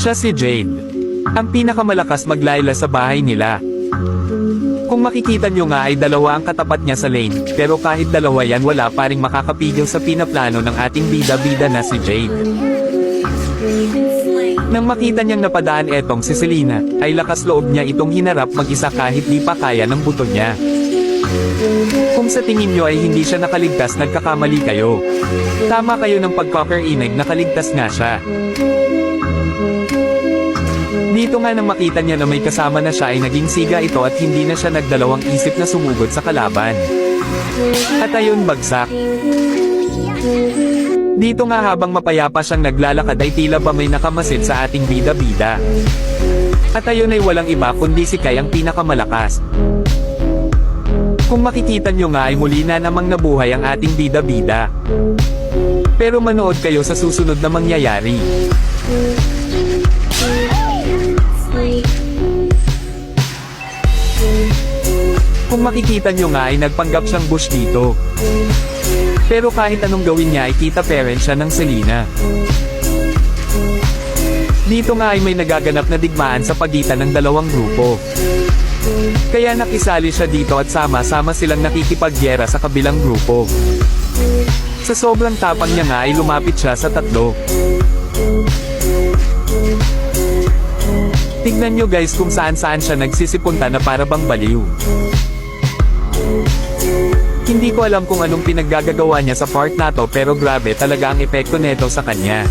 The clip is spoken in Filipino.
Siya si Jade. Ang pinakamalakas maglayla sa bahay nila. Kung makikita nyo nga ay dalawa ang katapat niya sa lane, pero kahit dalawa yan wala pa ring makakapigil sa pinaplano ng ating bida-bida na si Jade. Nang makita niyang napadaan etong si Selena, ay lakas loob niya itong hinarap mag-isa kahit di pa kaya ng buto niya. Kung sa tingin nyo ay hindi siya nakaligtas nagkakamali kayo. Tama kayo ng pagkakarinig nakaligtas nga siya. Dito nga nang makita niya na may kasama na siya ay naging siga ito at hindi na siya nagdalawang isip na sumugod sa kalaban. At ayun bagsak. Dito nga habang mapayapa siyang naglalakad ay tila ba may nakamasid sa ating bida-bida. At ayun ay walang iba kundi si Kai ang pinakamalakas. Kung makikita nyo nga ay muli na namang nabuhay ang ating bida-bida. Pero manood kayo sa susunod na mangyayari. Kung makikita nyo nga ay nagpanggap siyang bush dito. Pero kahit anong gawin niya ay kita parent siya ng Selena. Dito nga ay may nagaganap na digmaan sa pagitan ng dalawang grupo. Kaya nakisali siya dito at sama-sama silang nakikipagyera sa kabilang grupo. Sa sobrang tapang niya nga ay lumapit siya sa tatlo. Tignan nyo guys kung saan saan siya nagsisipunta na para bang baliw. Hindi ko alam kung anong pinaggagawa niya sa part na to pero grabe talaga ang epekto neto sa kanya.